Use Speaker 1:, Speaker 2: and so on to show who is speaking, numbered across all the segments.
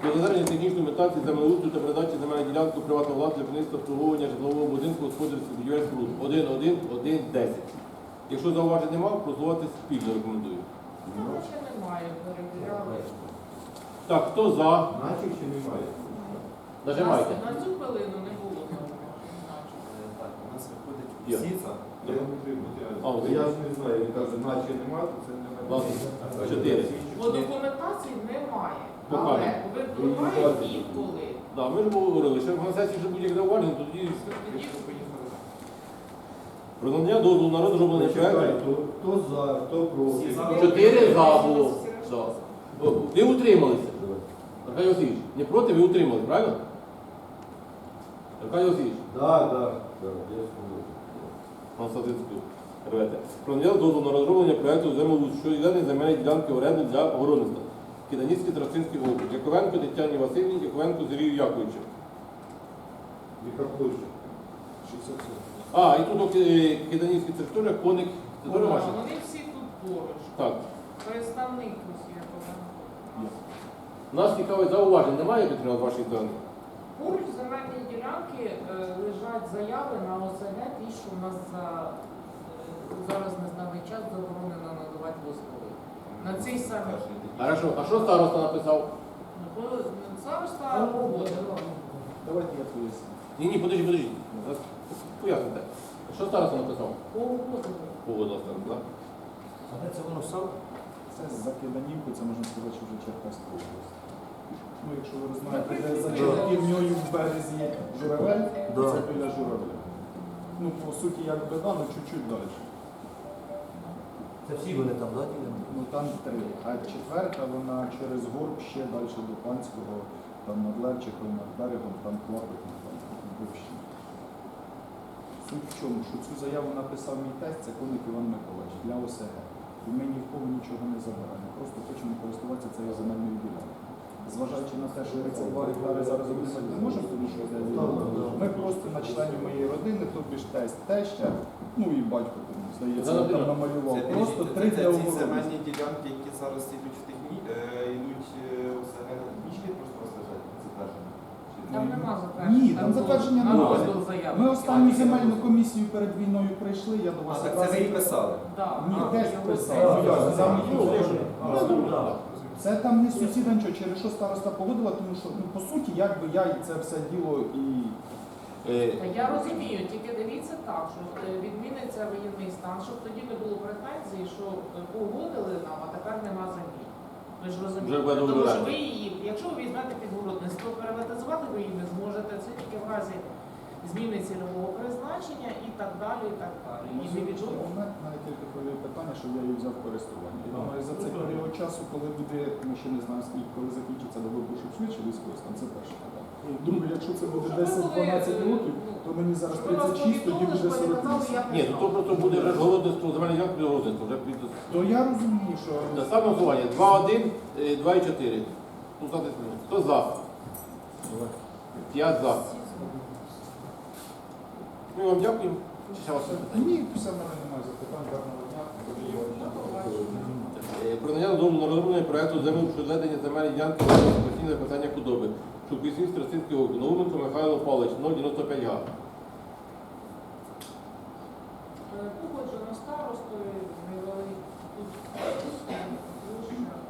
Speaker 1: Про затвердження технічної метації землеустрою та передачі земельної ділянки приватну власність для будівництва обслуговування житлового будинку господарських будівель споруд 1, 1, 1, 10. Якщо зауважень немає, проголосувати спільно рекомендую.
Speaker 2: Ще немає, перевіряли.
Speaker 1: Так, хто за?
Speaker 3: Наче чи немає?
Speaker 1: Нажимайте.
Speaker 2: На цю хвилину не було.
Speaker 4: Так, у нас виходить
Speaker 1: Є.
Speaker 4: сіца.
Speaker 3: Я не Я ж не знаю, він каже, наче нема, то це не
Speaker 1: чотири.
Speaker 2: Бо документації немає.
Speaker 1: Покажемо.
Speaker 2: Але випливає інколи.
Speaker 1: Да, ми ж говорили, що на сесії вже будь-як зауваження, тоді
Speaker 2: Тоді
Speaker 1: про надання дозволу на розроблення
Speaker 3: Чекай,
Speaker 1: проекту.
Speaker 3: хто за, хто проти.
Speaker 1: Чотири за було. Да. О, Ви утрималися. Аркадій Васильович, не проти, ви утримались, правильно? Аркадій Васильович,
Speaker 3: Так, так, так, я скажу.
Speaker 1: пан Садицький, рвете. Про надання дозволу на розроблення проекту землеустрою щодо відведення земельної ділянки в оренду для огородництва. Киданівський Тростинський округ. Яковенко Тетяні Васильівні, Яковенко Сергію Яковичу.
Speaker 3: Яка площа?
Speaker 1: А, і тут е, Киданівський це коник. Це ваше?
Speaker 2: Вони всі тут поруч.
Speaker 1: Так.
Speaker 2: Представник ось є.
Speaker 1: Нас цікавить зауважень. Немає з вашої сторони?
Speaker 2: Поруч земельні ділянки е, лежать заяви на ОСГ, ті, що в нас за, зараз на даний час заборонено надавати дозволи. На цей самий
Speaker 1: Хорошо. А що староста написав?
Speaker 2: староста погодила.
Speaker 5: Давайте я поясню.
Speaker 1: Ні, ні, подожди, подожди. Зараз Поясните. Що староста написав? Погода староста, так?
Speaker 4: А де це воно саме?
Speaker 5: Це за Киданівку, це можна сказати, що вже Черкаська область. Ну, якщо ви розумієте, де за
Speaker 4: Да.
Speaker 5: В березі є журавель, це біля журавля. Ну, по суті, як би да, ну чуть-чуть далі.
Speaker 4: Це всі вони там, так?
Speaker 5: Ну там три. А четверта, вона через горб ще далі до Панського, там над Левчиком, над берегом, там Клапотом, там вище. Суть в чому, що цю заяву написав мій тесть, це коник Іван Миколаївич для ОСГ. І ми ні в кого нічого не забираємо. Просто хочемо користуватися цією земельною ділянкою. Зважаючи на те, що 32 гектари зараз об'єднати не можемо, тому що ми просто на членів моєї родини, тобі ж тесть теща, ну і батько здається,
Speaker 1: Зараз
Speaker 5: там намалював.
Speaker 4: Це
Speaker 5: Просто три для
Speaker 4: ці земельні ділянки, які зараз йдуть в техні, е, йдуть е, у технічні, просто затвердження.
Speaker 2: Там нема затвердження.
Speaker 5: Ні, там затвердження немає. Ми останню земельну комісію перед війною прийшли, я до
Speaker 4: А,
Speaker 5: вас
Speaker 4: так це
Speaker 5: якраз-
Speaker 4: ви і писали.
Speaker 5: Ні, теж
Speaker 2: це-
Speaker 5: Ну, там Це там не сусіда нічого, через що староста погодила, тому що ну, по суті, якби я це все діло і
Speaker 1: Е,
Speaker 2: Я розумію, тільки дивіться так, що е, відміниться воєнний стан, щоб тоді не було претензій, що е, погодили нам, а тепер нема землі. Ви ж розумієте, тому що ви її, якщо ви візьмете під городництво, приватизувати ви її не зможете, це тільки в разі зміни цільового призначення і так далі, і так далі. І невідомо.
Speaker 5: у мене навіть тільки хвилює питання, щоб я її взяв в користування. Я думаю, за цей період часу, коли буде, ми ще не знаємо скільки, коли закінчиться до вибухів швидше військовий стан, це перше питання. Друге, якщо це буде 10-12 років, то мені зараз
Speaker 2: Щоб ви нас
Speaker 5: 36, тоді буде
Speaker 2: казали,
Speaker 5: 48.
Speaker 1: Ні, ну то просто буде вже голодництво, земельна ділянка буде голодництво, вже під
Speaker 5: То я розумію, що
Speaker 1: Те саме голосування. 2-1, е, 2-4. Ну, знати, Хто за? 5 за. Ми вам дякуємо. Чи ще у вас є питання?
Speaker 5: ні, все в мене немає запитань, гарного
Speaker 1: Про надання дозволу на розроблення проекту землі щодо ведення земельної ділянки постійне записання худоби. Шуквісні Страсинський округ. Науменко Михайло Павлович, 095 га.
Speaker 2: Е, Погоджено старостою, тут площа,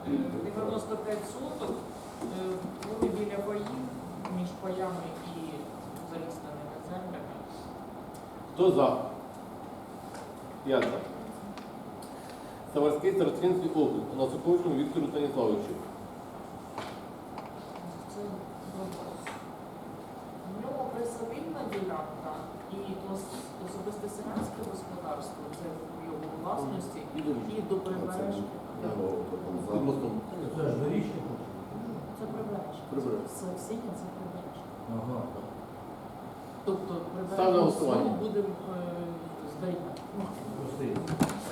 Speaker 2: е, 95 соток, е, вони біля паїв, між паями і залісненими землями.
Speaker 1: Хто за? 5 за. Саварський Старостинський округ. Насоковичному Віктору Станіславовичу.
Speaker 2: Це вопрос. В нього присадибна ділянка і ос- особисте селянське господарство, це в його власності,
Speaker 1: І
Speaker 2: до прибережжя.
Speaker 1: Під мостом.
Speaker 4: Це ж вирішення.
Speaker 2: Це. Це прибережжя.
Speaker 4: Ага.
Speaker 2: Тобто
Speaker 1: Ставлю на
Speaker 2: прибережну
Speaker 1: голосування.
Speaker 2: основу будемо е.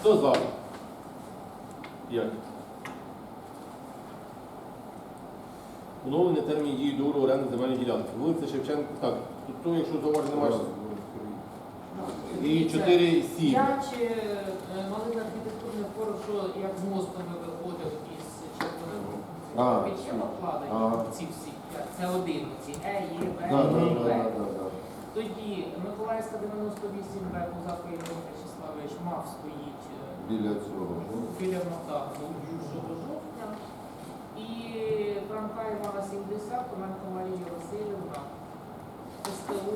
Speaker 1: Хто за? 5. Поновлення термін дії договору оренди земельної ділянки. Вулиця Шевченка. Так, тут то, якщо зауважень немає. І 4 7.
Speaker 2: Я чи е, малий архітектурний форум, що як з мосту ми виходимо із
Speaker 5: А,
Speaker 2: Печемо вкладені ці всі. Це один, ці Е, Є, Б,
Speaker 5: Да,
Speaker 2: Тоді Миколаївська 98 Б, Кузако Євген Вячеславович мав стоїть е,
Speaker 5: Біля цього.
Speaker 2: біля мота до жовтня. І Франка Івана 70, Коменко Марія Васильівна, СТУ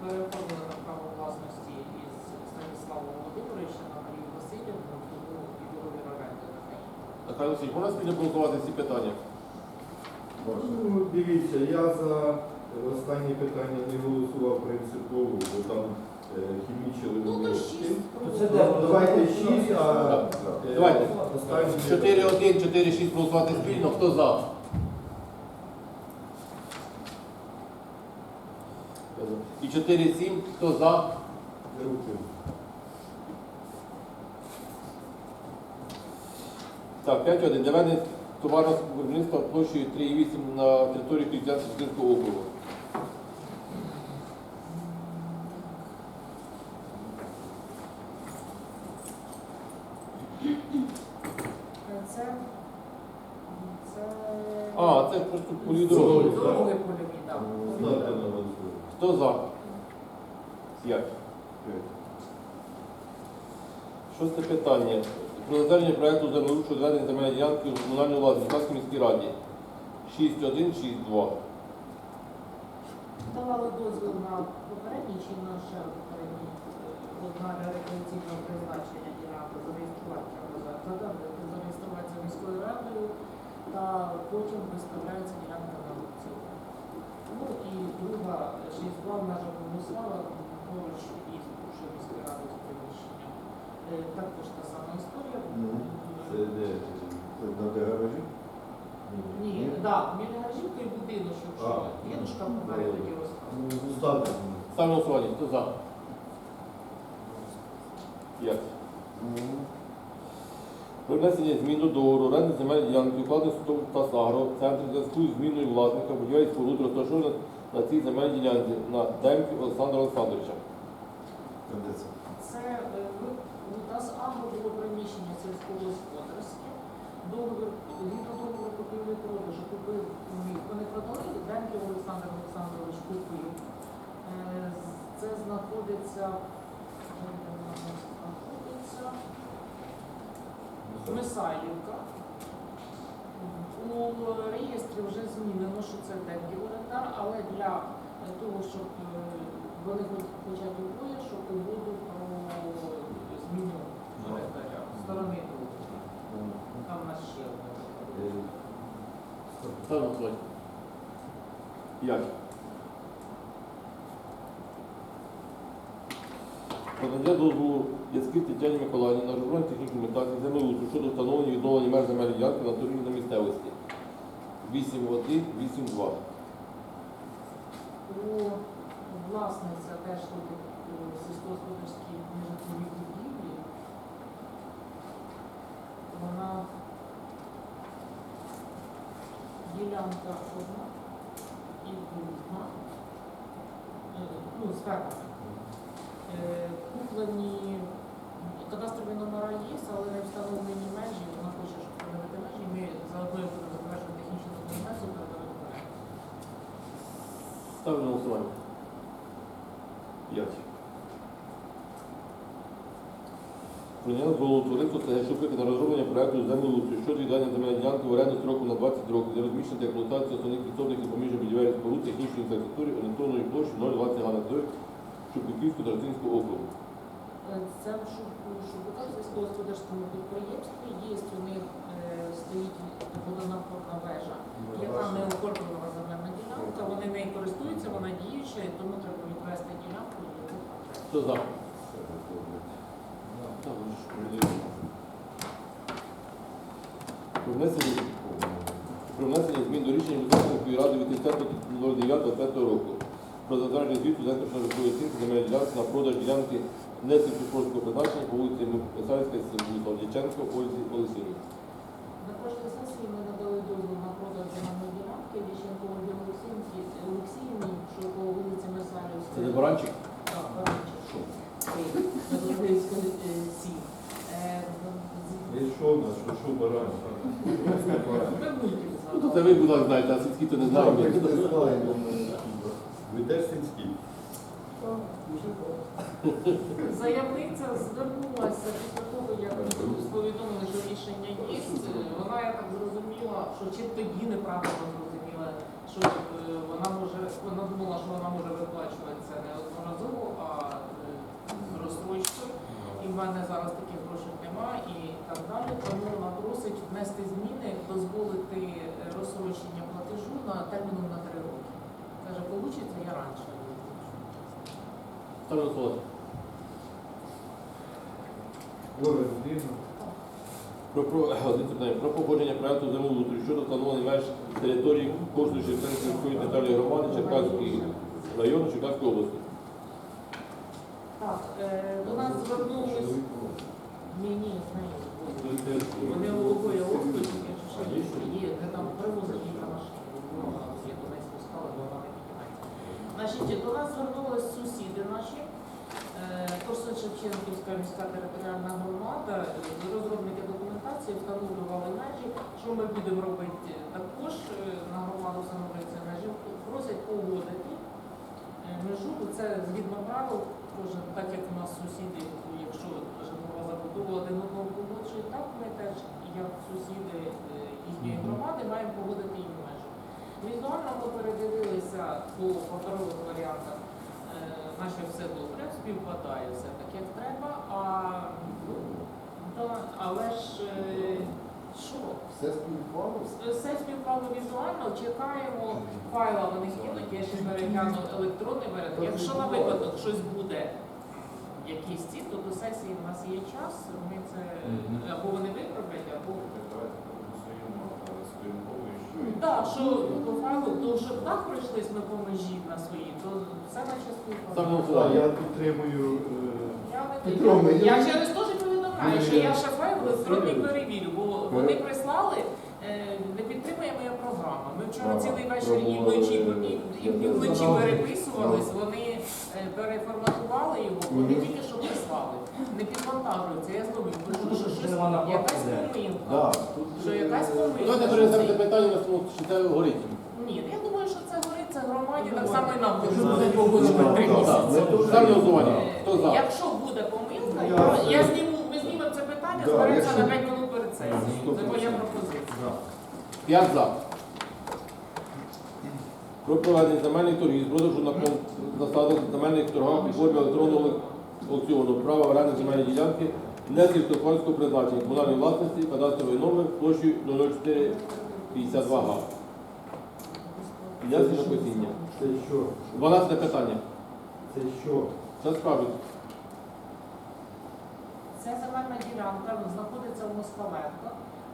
Speaker 2: переоформили на право власності із Станіслава Володимировича на Марію Васильівну, тому і на неї.
Speaker 1: Михайло Васильович, можна спільно проголосувати ці питання?
Speaker 3: Ну, дивіться, я за останнє питання не голосував принципово, бо там е, хімічили
Speaker 2: Ну,
Speaker 3: вони
Speaker 2: то
Speaker 3: з
Speaker 2: 6.
Speaker 3: тим. Ну, Давайте 6, а е,
Speaker 1: Давайте.
Speaker 3: останнє
Speaker 1: 4-1, 4-6 проголосувати спільно. Хто за? І 4-7, хто за?
Speaker 3: Руки.
Speaker 1: Так, 5-1. Для мене товарного виробництва площею 3,8 на території Кільцянського округу.
Speaker 2: Це, це
Speaker 1: А, це просто полі дороги.
Speaker 2: Польові, так.
Speaker 3: Ставте на голосування.
Speaker 1: Хто за? 5. Шосте питання. Про затвердження проєкту землеустрою щодо ведення земельної ділянки у комунальній власності Черкаській міській раді. 6.1, 6.2.
Speaker 2: Давали дозвіл на попередній чи на ще попередній е, одна для рекреаційного призначення ділянки зареєструвати зареєструватися міською радою та потім виставляється ділянка на аукціон. Ну і друга 6.2 в межах Богослава поруч із бувшою міською радою з. Е, Також та сама історія.
Speaker 3: Це де?
Speaker 5: Це на гаражі?
Speaker 2: Ні, так, біля гаражівки і будиночок, що дідушка помер, я тоді розказував.
Speaker 3: Ну.
Speaker 1: Ставимо голосування. Хто за? 5. Про внесення змін до договору оренди земельної ділянки укладених судом та Сагро в центрі зв'язку з зміною власника будівель і споруд розташованих на цій земельній ділянці на Демки Олександра Олександровича.
Speaker 5: Це?
Speaker 2: Е, ви- у нас агро було приміщення сільськогосподарське. Договір, згідно договору купівлі продажу купив, вони продали, Денків Олександр Олександрович купив. Е, з- Це знаходиться, е, знаходиться Мисайлівка. У реєстрі вже змінено, що це Денків орендар, але для е, того, щоб е, вони хоча хочуть обоє, щоб угоду про зміну орендаря сторони другої. Там нас ще одне.
Speaker 3: Е,
Speaker 1: Ставимо голосування. 5. Надання дозволу Яцькій Тетяні Миколаївні на розроблення технічної метації землеустрою щодо встановлення відновлення мер земельної ділянки на території на місцевості. 8.1, 8.2.
Speaker 2: У власниця теж тут е, сільськогосподарські нежитлові будівлі. Вона ділянка одна і друга. Е, Ну, зверху. Куплені кадастрові номера є, але не встановлені межі. Вона хоче, щоб встановити межі. Ми заодно затверджувати технічну документацію, в оренду.
Speaker 1: Ставимо на голосування. 5. Прийняв голову товариства та Шупик на розроблення проекту землеустрою щодо віддання земельної ділянки в оренду строку на 20 років для розміщення та експлуатації основних підсобних і поміжних будівель споруд технічної інфраструктури орієнтовної площі 020 га та Російського округу.
Speaker 2: Це в Шу- сільськогосподарському підприємстві. Є у них е, стоїть водонапорна вежа, яка не оформлена земельна ділянка. Вони нею користуються, вона діюча, і тому треба відвести ділянку і.
Speaker 1: Хто за? Про внесення, про внесення змін до рішення Верховної Ради від 30.09.5 року про затвердження звіту за рахункової оцінки земельної ділянки на продаж ділянки несільськогосподарського призначення по вулиці Писарська, Дяченко, Ользі Олексійовні.
Speaker 2: На прошлій сесії ми надали дозвіл на продаж земельної ділянки Ольги Олексіївні, що по вулиці
Speaker 1: Це не баранчик?
Speaker 2: Так, Баранчик. На Добровільської, е, сім. Е,
Speaker 3: І що у нас? Що, що баран?
Speaker 2: Ми мультик
Speaker 5: Ну, то
Speaker 1: Це ви, будь ласка, знаєте, а сільські то не знають.
Speaker 3: не знаємо. Ви теж сільські?
Speaker 2: Заявниця звернулася після того, як повідомили, що рішення є. Вона, я так зрозуміла, що чи тоді неправильно зрозуміла, що е, вона може, вона думала, що вона може виплачуватися не одноразово, а е. І в мене зараз таких грошей немає і так далі. Тому вона просить внести зміни, дозволити е, розстрочення платежу на терміном на Каже, получиться я раніше.
Speaker 1: Ставлю на голосування.
Speaker 3: Лорен
Speaker 1: Про, про, один питання. про погодження проекту землеустрою щодо встановлення меж території кожної Шевченської міської територіальної громади Черкаської району Черкаської області.
Speaker 2: Так, е, до нас звернулись. Ні, ні, знаю. Вони обоє якщо що є, де там привозять їх на машині. Я до неї спускала, бо вона не піднімається. Значить, до нас звернулись сусіди наші. Корсун Шевченківська міська територіальна громада, е, розробники документації встановлювали межі. Що ми будемо робити? Також е, на громаду встановлюються межі, просять погодити е, межу, бо це згідно правил, кожен, так як у нас сусіди, якщо житлова забудова один одного погоджують, так ми теж, як сусіди е, їхньої громади, маємо погодити їм межі. Візуально ми передивилися по паперових варіантах, е, наше все добре, співпадає все так, як треба, а, да, але ж е, що?
Speaker 3: Все співпало?
Speaker 2: Все співпало візуально, чекаємо файла, вони кинуть, я ще перегляну електронний варіант. Якщо на випадок щось буде, якісь ці, то до сесії в нас є час, ми це або вони виправлять, або
Speaker 4: Давайте проголосуємо
Speaker 2: так, що по файлу, то що так пройшлись ми по межі на свої, то все наче співпало.
Speaker 3: Так, я підтримую. е,
Speaker 2: Я, через теж повідомляю, що я ще файл електронний перевірю, бо вони прислали, не підтримує моя програма. Ми вчора цілий вечір і вночі, і, вночі переписувались, вони е, переформатували його, вони тільки що прислали. Не підвантажуються, я знову кажу, що щось якась помилка. Що якась помилка. Це-
Speaker 1: це питання, ну, це горить.
Speaker 2: Ні, я думаю, що це горить, це громаді, так само і нам дуже буде погоджувати три місяці.
Speaker 1: на.
Speaker 2: Е? Якщо буде помилка,
Speaker 3: Я-
Speaker 2: я, зніму, ми знімемо це питання, зберемося на 5 минут перед сесією. Це моя пропозиція.
Speaker 3: Да.
Speaker 1: П'ять за. Про проведення земельних торгів з продажу на засадах земельних торгах у формі електронного аукціону, права оренди земельної ділянки, не сільськогосподарського призначення, комунальної власності, кадастровий номер площею 0452 га. Ділянки на посіння.
Speaker 3: Це що?
Speaker 1: 12 питання.
Speaker 3: Це що?
Speaker 1: Що скажуть?
Speaker 2: Ця земельна ділянка знаходиться в Москаленко,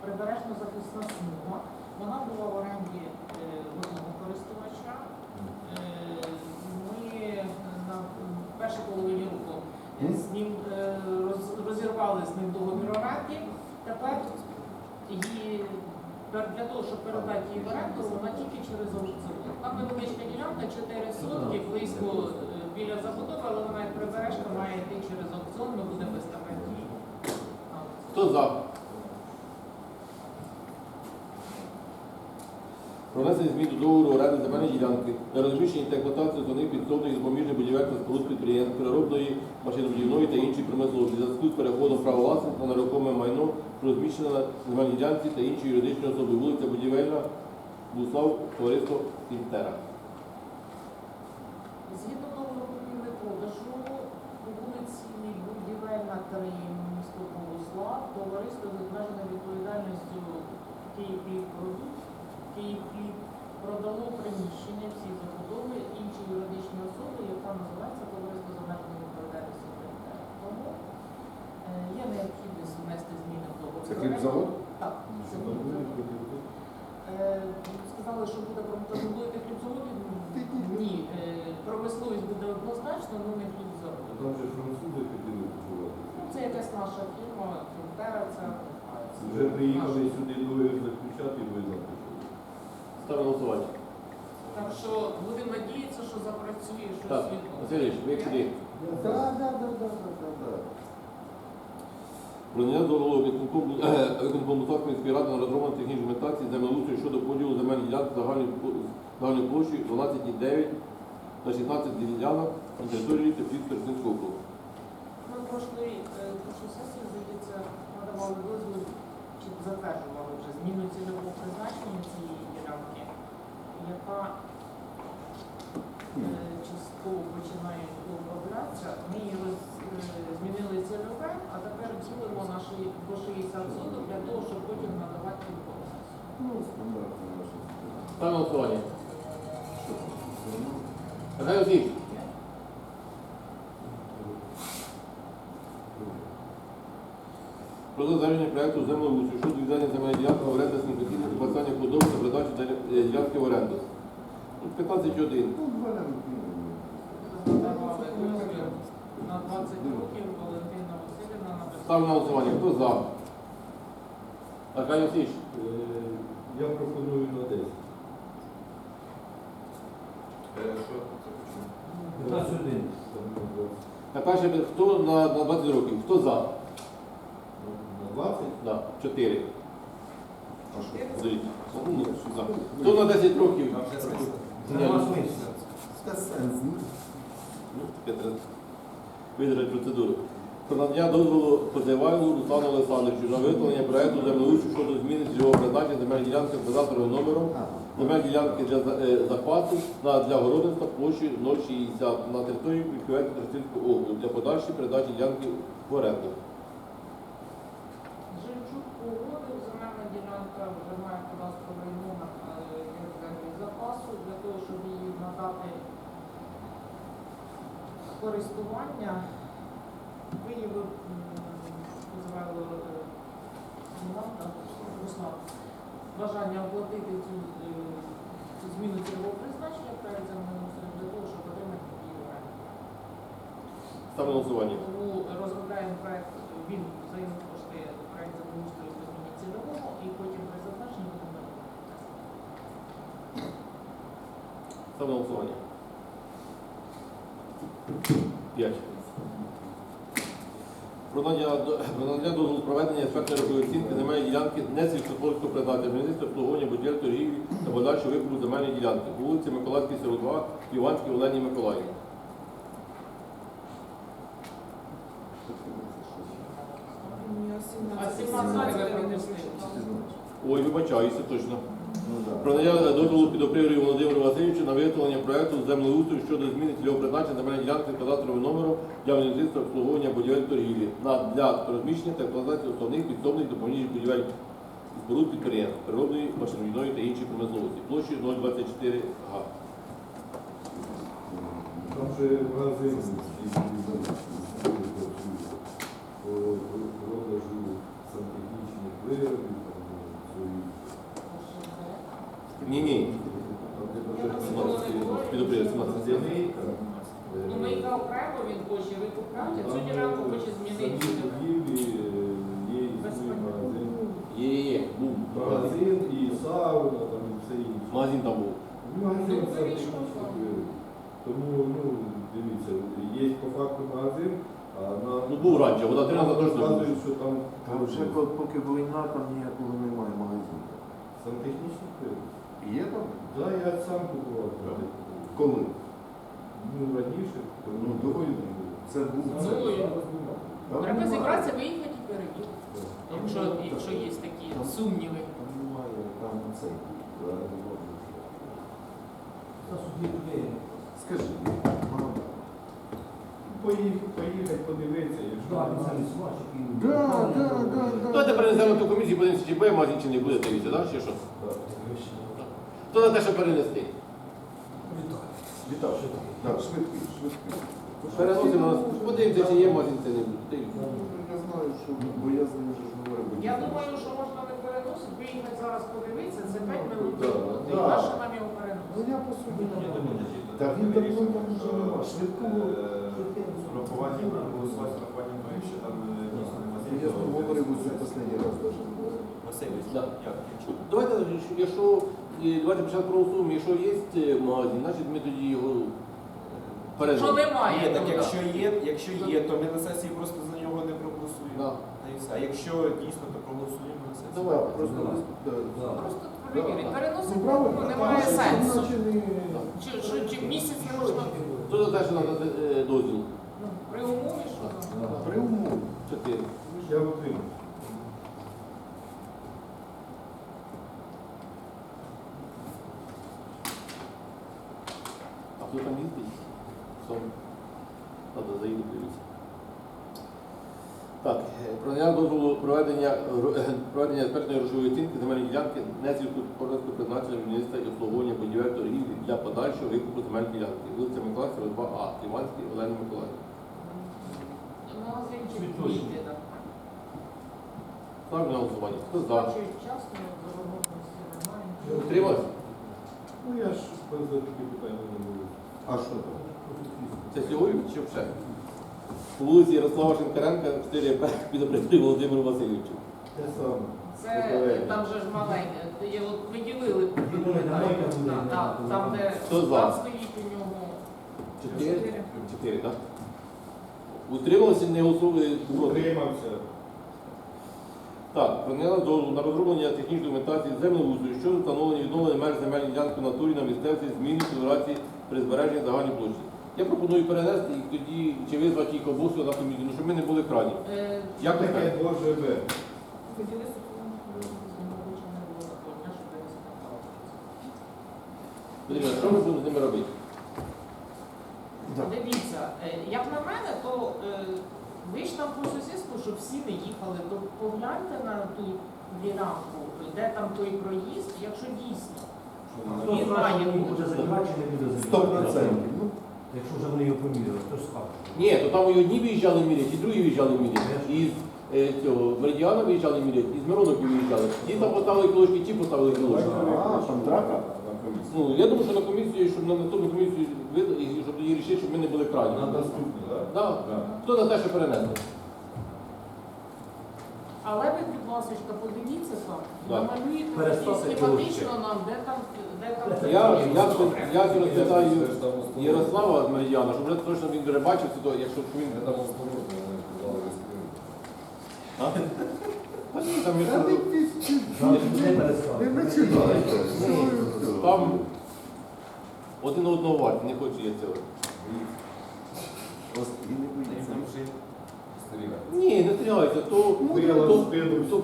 Speaker 2: прибережно захисна смуга. Вона була в оренді е, одного користувача. Е, Ми на першій половині року е, з ним е, розірвали з ним договір оренди. Тепер її для того, щоб передати її в оренду, вона тільки через аукціон. Там невеличка ділянка, 4 сотки, близько е, біля забудови, але вона як прибережка має йти через аукціон, ми будемо виставляти її.
Speaker 1: Хто за? Про внесення до договору оренди земельної ділянки для розміщення та експлуатації зони підсобних і допоміжних будівель та споруд підприємств, переробної, машинобудівної та іншої промисловості, зв'язку з переходом права власності на нерухоме майно, розміщене на земельній ділянці та інші юридичні особи, вулиця Будівельна, Буслав, товариство Інтера.
Speaker 2: Згідно договору купівли продажу по вулиці Будівельна 3 місто Богослав, товариство з обмеженою відповідальністю Київхлібпродукт, Київхліб продало приміщення всі забудови іншій юридичній особи, яка називається товариство з обмеженою відповідальністю Тому е, є необхідність внести зміни в договор.
Speaker 3: Це хлібзавод?
Speaker 2: Так, це хлібзавод. Е, Сказали, що буде промисловувати хлібзаводів. Ні, е, промисловість буде однозначно, але не хлібзавод.
Speaker 3: Там же французи хотіли купувати.
Speaker 2: Ну, це якась наша фірма, Кінтера, це
Speaker 3: Вже приїхали сюди договір заключати, ви запишете.
Speaker 1: Ставлю на голосування.
Speaker 2: Так що будемо надіятися, що запрацює щось
Speaker 1: Так,
Speaker 2: відносно.
Speaker 1: Васильович, ви куди?
Speaker 3: Так, так, так, так, так.
Speaker 1: Про надання дозволу виконкому виконкому міської ради на розроблення технічної документації землеустрою щодо поділу земель загальною площею 12,9 на 16 ділянок на території Теплівського Російського округу.
Speaker 2: Ми прошлої е, прошлої сесії, здається, надавали дозвіл, чи затверджували вже зміну цільового призначення цієї яка е, частково починає оброблятися. Ми її е, змінили цільове, а тепер ділимо на ши- по 60 соток для того, щоб потім надавати відповідь.
Speaker 3: Ну, стандартно наше.
Speaker 1: Ставимо на голосування. Михайло про затвердження проекту землеустрою щодо віддання земельної ділянки в оренду з необхідним використання худоби та передачі е, ділянки в оренду. Тут 15.1.
Speaker 3: Ну, ну,
Speaker 2: на 20 років Валентина Васильівна на
Speaker 1: Ставлю на голосування. Хто за? Аркадій Олексійович,
Speaker 3: Е, Я пропоную на 10.
Speaker 4: Е, Що це почув?
Speaker 6: 21.
Speaker 3: Там на
Speaker 1: перше, хто на, на 20 років? Хто за?
Speaker 3: На 20?
Speaker 1: Да, 4.
Speaker 5: А що?
Speaker 1: Ну, за. Хто на 10 років?
Speaker 6: Нема смисла.
Speaker 5: Це сенс. ну.
Speaker 1: Ну. Про надання дозволу позиваю Руслану Олександровичу на виготовлення проекту землеустрою щодо зміни цільового призначення земельної ділянки з кадастровим номером земельної ділянки для е, захвату на для городництва площі 060 на території Квітковецького Тростинського округу для подальшої передачі ділянки в оренду.
Speaker 2: Жемчуг погодив, земельна ділянка вже має кадастровий номер е, як землі запасу для того, щоб її надати в користування. Виявив позивало Руслан. Бажання оплатити цю, е, зміну цільового призначення землеустрою для того, щоб отримати її оренду.
Speaker 1: Ставлю голосування.
Speaker 2: Тому розробляємо проект, він взаємно коштує проект землеустрою по зміні цільового і потім при затвердженні будемо.
Speaker 1: Ставлю голосування. 5. Про надання дозволу з проведення експертної оцінки земельної ділянки не сільськогосподарського призначення, міністра обслуговування будівель торгівлі та подальшого викупу земельної ділянки по вулиці Миколаївській, 42, Іванській Олені Миколаївні.
Speaker 2: А 17 він не встиг.
Speaker 1: Ой, вибачаюся точно. Про надання дозволу підоприру Володимиру Васильовичу на виготовлення проекту землеустрою щодо зміни цільового призначення земельної ділянки з кадастровим для будівництва обслуговування будівель торгівлі. Для розміщення та експлуатації основних підсобних допоміжних будівель споруд підприємств природної, машинобудівної та іншої промисловості. Площею 024 га.
Speaker 3: Там же магазин по продажу сантехнічних виробів, там свої.
Speaker 1: Ні, ні.
Speaker 3: Там де
Speaker 2: Я
Speaker 3: 17
Speaker 1: підоприру 17
Speaker 3: лінійка.
Speaker 2: Ну, ми окремо він хоче викупляти, цю ділянку хоче змінити.
Speaker 3: Самі будівлі, е, є
Speaker 2: Без
Speaker 3: існує магазин.
Speaker 1: Є, є, є. Був магазин.
Speaker 3: Магазин і сауна, там і все інше.
Speaker 1: Магазин там був.
Speaker 3: Магазин
Speaker 2: Ну,
Speaker 3: сантехнічних Тому, ну, дивіться, є по факту магазин, а на...
Speaker 1: Ну, був раніше, вода три рази точно був.
Speaker 3: Що там
Speaker 6: Там вже поки війна, там ніякого немає магазину.
Speaker 3: сантехнічні вироби.
Speaker 5: Є там?
Speaker 3: Да, я сам купував.
Speaker 5: Коли?
Speaker 3: Ну, раніше,
Speaker 5: Ну,
Speaker 3: не було.
Speaker 5: Це був
Speaker 2: Ну,
Speaker 5: це.
Speaker 2: Треба зібратися, виїхати і перейти, якщо, якщо є такі
Speaker 5: Там-
Speaker 2: сумніви.
Speaker 5: Там немає, там цей. Скажи, мама.
Speaker 3: Поїхати, поїхати, подивитися, якщо...
Speaker 5: Да, да, да, да.
Speaker 1: Давайте перенесемо ту комісію, подивимося, чи буде магазин, чи не буде, дивіться, так? Чи що? Хто на те, що перенести?
Speaker 5: Вітав, так, швидкий, швидкий.
Speaker 1: Переносимо подивимося, чи є чи не буде.
Speaker 5: Ну, Я знаю, що, бо я з ним вже ж говорив.
Speaker 2: Я думаю,
Speaker 5: що-
Speaker 2: можна не переносити, виїхати зараз подивитися, це 5 минут.
Speaker 3: Да,
Speaker 2: І
Speaker 5: да.
Speaker 2: наше нам його
Speaker 5: Ну я по суті. Та він давно там вже нема. Швидкого.
Speaker 4: З урахуванням голосувати з урахуванням того, що там е, дійсно магазин.
Speaker 5: Я з ним говорив останній раз.
Speaker 4: Васильович, як?
Speaker 1: Давайте, якщо і давайте почати проголосуємо, якщо є е, магазин, значить ми тоді його е,
Speaker 2: Що немає.
Speaker 4: Є, так
Speaker 2: ну,
Speaker 4: якщо є, якщо є, то ми на сесії просто за нього не проголосуємо.
Speaker 1: Да.
Speaker 4: Та і все. А якщо дійсно, то проголосуємо на сесії.
Speaker 1: Давай,
Speaker 5: Просто
Speaker 6: Да.
Speaker 5: да.
Speaker 2: Просто перевірити.
Speaker 5: Ну,
Speaker 2: Переносити
Speaker 5: правильно,
Speaker 2: ну, немає
Speaker 5: що,
Speaker 2: сенсу. Чи, що, чи місяць не можна
Speaker 1: Хто за те, що надати е, дозвіл?
Speaker 2: ну, при умові, що там?
Speaker 5: При умові.
Speaker 1: Чотири.
Speaker 3: Я утримую.
Speaker 1: А хто там їздить? Сам. Надо заїду дивитися. Так, е, про надання дозволу проведення, ро- е, проведення експертної грошової оцінки земельної ділянки не сільськогосподарського призначення міністра і обслуговування будівель торгівлі для подальшого викупу земельної ділянки. Вулиця Миколаївська, 2А, Кліманський, Олені Миколаївні.
Speaker 2: Магазинчик
Speaker 3: Цвіточний.
Speaker 2: квіти, так.
Speaker 1: Ставлю на голосування. Хто за? Утримався?
Speaker 3: Ну я ж за такі питання не буду.
Speaker 5: А що там?
Speaker 1: Це сьогодні чи вже? По вулиці Ярослава Шинкаренка, 4 Б, підопрацює Володимиру Васильовичу.
Speaker 3: Те саме.
Speaker 2: Це там же ж маленьке. Є от Так, так, там, де
Speaker 1: Хто за?
Speaker 2: там стоїть у нього.
Speaker 1: Чотири? Чотири, так? Утрималися, не голосували проти.
Speaker 3: Утримався.
Speaker 1: Так, прийняла дозволу на розроблення технічної документації землеустрою щодо встановлення і відновлення меж земельної ділянки натурі на місцевості зміни федерації при збереженні загальної площі. Я пропоную перенести і тоді чи визвати їх обов'язково на комісію, ну, щоб ми не були крайні.
Speaker 2: Е,
Speaker 1: Як
Speaker 3: Таке
Speaker 1: таке?
Speaker 3: Боже Б.
Speaker 2: Що не було такого дня, щоб не спитали.
Speaker 1: Що ми будемо з ними робити?
Speaker 2: Дивіться, е, як на мене, то е, ви ж там по сусідству, щоб всі не їхали, то погляньте на ту ділянку, де там той проїзд, якщо дійсно.
Speaker 7: Хто що він буде закривати, чи не буде
Speaker 5: процентів. Ну,
Speaker 7: Якщо вже вони його поміряли, хто ж скаже?
Speaker 1: Ні, то там і одні виїжджали міряти, і другі виїжджали міряти. І з е, цього Меридіана виїжджали міряти, і з Мироновки виїжджали. Ті там поставили кілошки, ті поставили кілошки.
Speaker 5: а, там драка?
Speaker 1: Ну, я думаю, що на комісію, щоб на наступну комісію і щоб її рішити, щоб ми не були крайні.
Speaker 3: На наступне, так?
Speaker 1: Да. Хто за те, що перенесли?
Speaker 2: Але ви, будь ласка, подивіться там,
Speaker 1: Да.
Speaker 2: намалюйте схематично нам, де там, де там.
Speaker 1: Я, я, я, я розглядаю Ярослава Меридіана, щоб вже точно він вже бачив це, то, якщо він... А? Та ні, там
Speaker 5: Та
Speaker 1: якщо-
Speaker 5: ти ти-
Speaker 7: не
Speaker 5: Не
Speaker 7: переставити.
Speaker 1: Там один одного варті, не хочу я цього. Ні, не стріляйся, то,
Speaker 3: Вила
Speaker 1: то, то-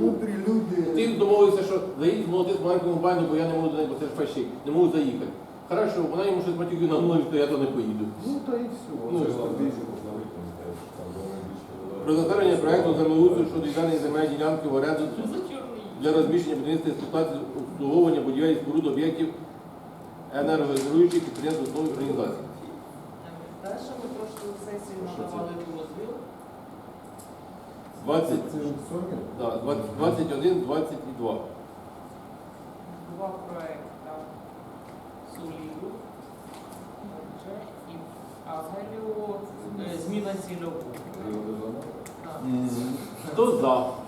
Speaker 5: Мудрі люди.
Speaker 1: ти домовився, що заїдь молодець в маленькому баню, бо я не можу до неї, бо це ж фальшик, не можу заїхати. Хорошо, вона йому щось матюків на голові, то я то не поїду.
Speaker 5: Ну та і все.
Speaker 1: Ну. Про затвердження проекту землеустрою щодо відведення земельної ділянки в оренду. Для розміщення будівництва експлуатації обслуговування будівель і споруд об'єктів енергогенеруючих підприємств основних організацій.
Speaker 2: Далі ми трошки сесію надавали дозвіл.
Speaker 1: 20,
Speaker 5: Це ж Соня?
Speaker 1: да, 20, 21, 22.
Speaker 2: Два проекта і е, зміна цільового.
Speaker 1: Хто за?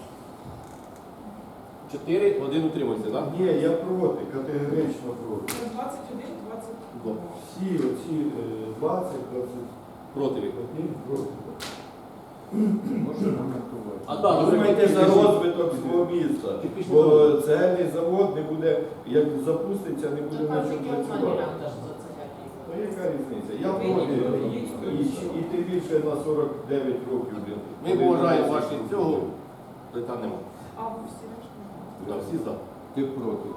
Speaker 1: 4, один утримався, так?
Speaker 3: Ні, я проти, категорично проти.
Speaker 2: Це 21, 22.
Speaker 3: Всі оці е, 20, 21
Speaker 1: Проти.
Speaker 3: проти.
Speaker 5: Можна коментувати.
Speaker 1: А так,
Speaker 3: Думайте за розвиток свого міста. Бо цельний завод не буде, як запуститься, не буде на чому працювати. Ну яка різниця? Я проти. І, і тим більше на 49 років. блін.
Speaker 1: Ми поважаємо ваші цього. Питань нема.
Speaker 2: А всі решта?
Speaker 1: Да, всі за.
Speaker 5: Ти проти.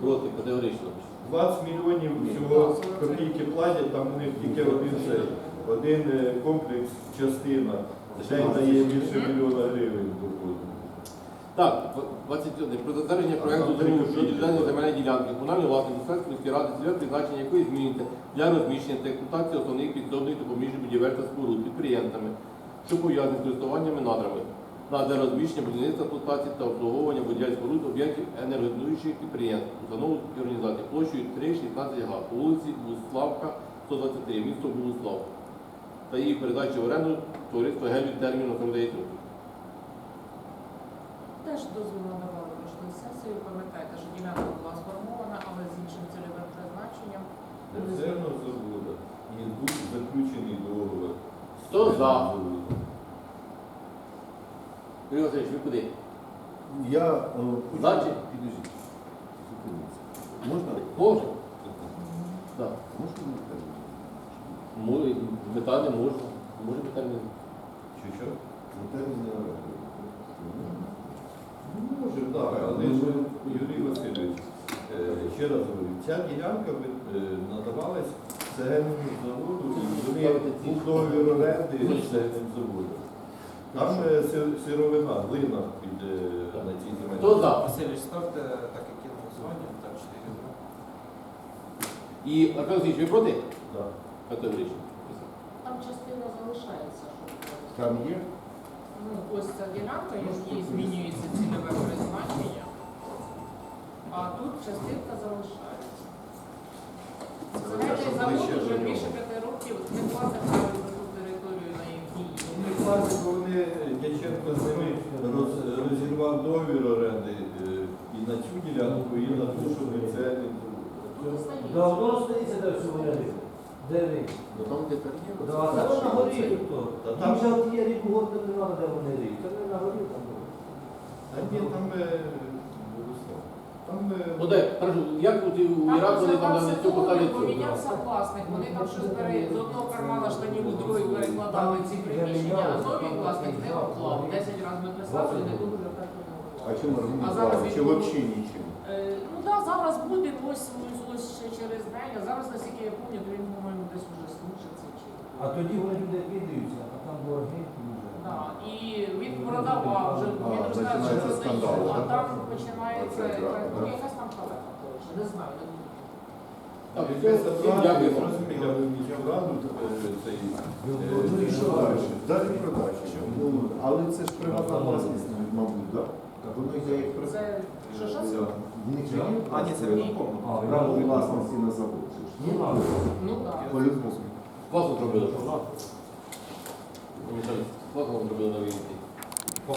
Speaker 1: Проти, категорично.
Speaker 3: 20 мільйонів всього копійки платять, там у них тільки один цей, один е, комплекс, частина. День дає більше мільйона гривень доходу.
Speaker 1: Так, 21. Про затвердження проекту землі щодо відведення земельної ділянки, комунальної власності Місцевської ради, цільове призначення якої змінюється для розміщення та експлуатації основних підсобних допоміжних будівель та споруд підприємцями, що пов'язані з користуваннями надрами, на для розміщення будівництва експлуатації та обслуговування будівель споруд об'єктів енергогенеруючих підприємств, установ і організацій площею 3,16 га по вулиці Буславка, 123, місто Богуслав, та її передачі в оренду товариства Гелю терміну 79 років.
Speaker 2: Теж дозвіл надавали пройшли сесію. Пам'ятаєте, що ділянка була сформована, але з іншим цільовим призначенням.
Speaker 3: Концерного заводу і був заключений договор.
Speaker 1: Хто за? Юрій Васильович, ви куди?
Speaker 5: Я е,
Speaker 1: Значить?
Speaker 5: Підождіть. Зупиніться. Можна?
Speaker 1: Може. Так.
Speaker 8: Можна на термін?
Speaker 1: Мо- Мета можна. Може питання.
Speaker 3: Чи що?
Speaker 8: На термін оренди.
Speaker 3: Ну, може, так, але ж Юрій Васильович, е, ще раз говорю, ця ділянка е, надавалась цегельному заводу, і вони був договір оренди з цегельним заводом. Там е, си- сировина, глина під е, на цій землі.
Speaker 1: Хто за?
Speaker 4: Васильович, ставте так, як є на голосування, так, 4 за.
Speaker 1: І Аркадій Олексійович, ви проти?
Speaker 3: Да.
Speaker 1: Категорично.
Speaker 2: Там частина залишається, що
Speaker 8: Там є?
Speaker 2: ну, ось ця ділянка, їй змінюється цільове призначення, а тут частинка залишається. Цегельний завод вже більше п'яти років не платить навіть за ту територію на
Speaker 3: платять, бо вони Дяченко з ними роз- розірвав договір оренди е, і на цю ділянку, і на ту, що ми
Speaker 7: це. Давно стоїться де всього оренди. Де рік?
Speaker 8: Ну там є.
Speaker 7: Да, а це на горі хто? Там вже от є рік год, не треба, де вони рік. Це не на горі там. було.
Speaker 3: Та ні, там е. Там е,
Speaker 1: Ну де, хорошо, як у Іраку вони там на цю поставлять цю?
Speaker 2: помінявся власник, вони там щось пере... з одного кармана штанів у другий перекладали ці приміщення, а новий власник не вклав. Десять разів ми писали, не дуже так і
Speaker 8: А чим
Speaker 2: А зараз
Speaker 8: організували? Чи взагалі нічим?
Speaker 2: Е, Ну так, зараз буде ось, ось, ось ще через день, а зараз, наскільки я пам'ятаю, то він, по-моєму, десь уже служиться чи.
Speaker 7: А тоді вони люди кидаються, а там борги.
Speaker 2: Да, і він продавав вже,
Speaker 8: А,
Speaker 2: він розказав, що
Speaker 8: скандал,
Speaker 2: продає, а
Speaker 8: да?
Speaker 2: там починається
Speaker 8: Оце,
Speaker 2: ну,
Speaker 8: да.
Speaker 2: якась там халепа, коротше, не знаю. не знаю.
Speaker 1: Так, все, всім
Speaker 3: Песотрани,
Speaker 1: дякуємо.
Speaker 3: зрозуміло, міську раду, е, цей, е,
Speaker 8: Ну і що далі? Далі продачі. Ну, але це ж приватна власність, мабуть, так? Воно йде як при-
Speaker 2: Це що, що це?
Speaker 8: В них же є
Speaker 4: А, ні, це.
Speaker 7: А,
Speaker 8: право власності на завод.
Speaker 7: Ну, ладно.
Speaker 2: Ну так.
Speaker 8: По-любому.
Speaker 1: Класно зробили. Много вам робили новинки.